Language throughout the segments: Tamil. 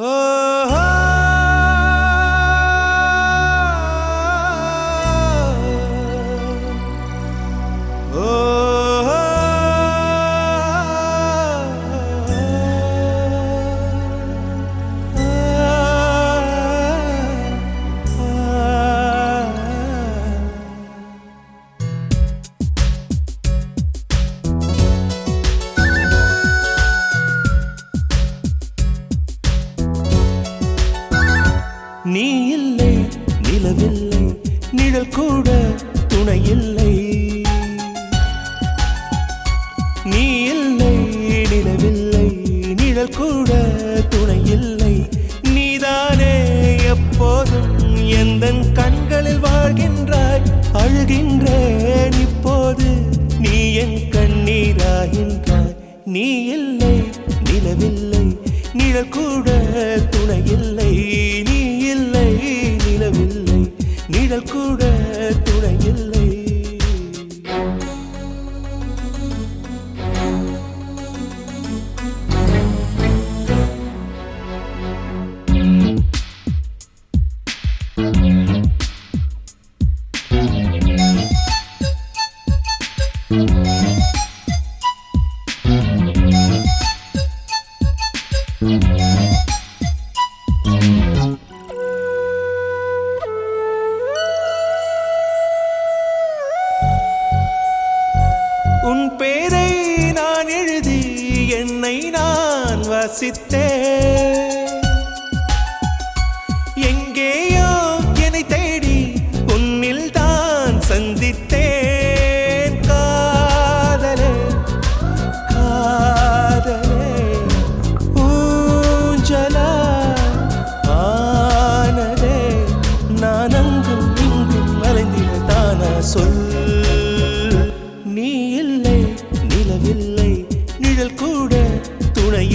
Oh. நீ இல்லை நிலவில்லை நிழல் கூட துணை இல்லை நீ இல்லை நிலவில்லை நிழல் கூட துணை இல்லை நீதானே எப்போதும் எந்த கண்களில் வாழ்கின்றாய்? அழுகின்றேன் இப்போது நீ என் கண்ணீராகின்றாய். நீ இல்லை நிலவில்லை நிழல் கூட துணை உன் பேரை நான் எழுதி என்னை நான் வசித்தேன். சொல். நீ இல்லை நிலவில்லை நிழல் கூட துணை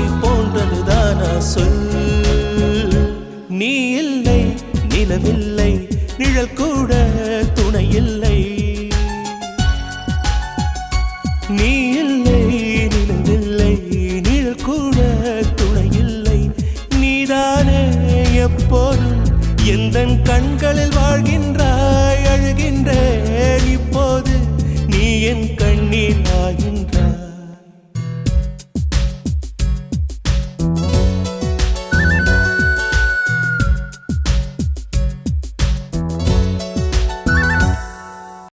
காதல் போன்றதுதானா சொல். நீ இல்லை நிலவில்லை நிழல் கூட துணை இல்லை நீ இல்லை நிலவில்லை நிழல் கூட துணை இல்லை நீதானே எப்போதும் எந்த கண்களில் வாழ்கின்றார்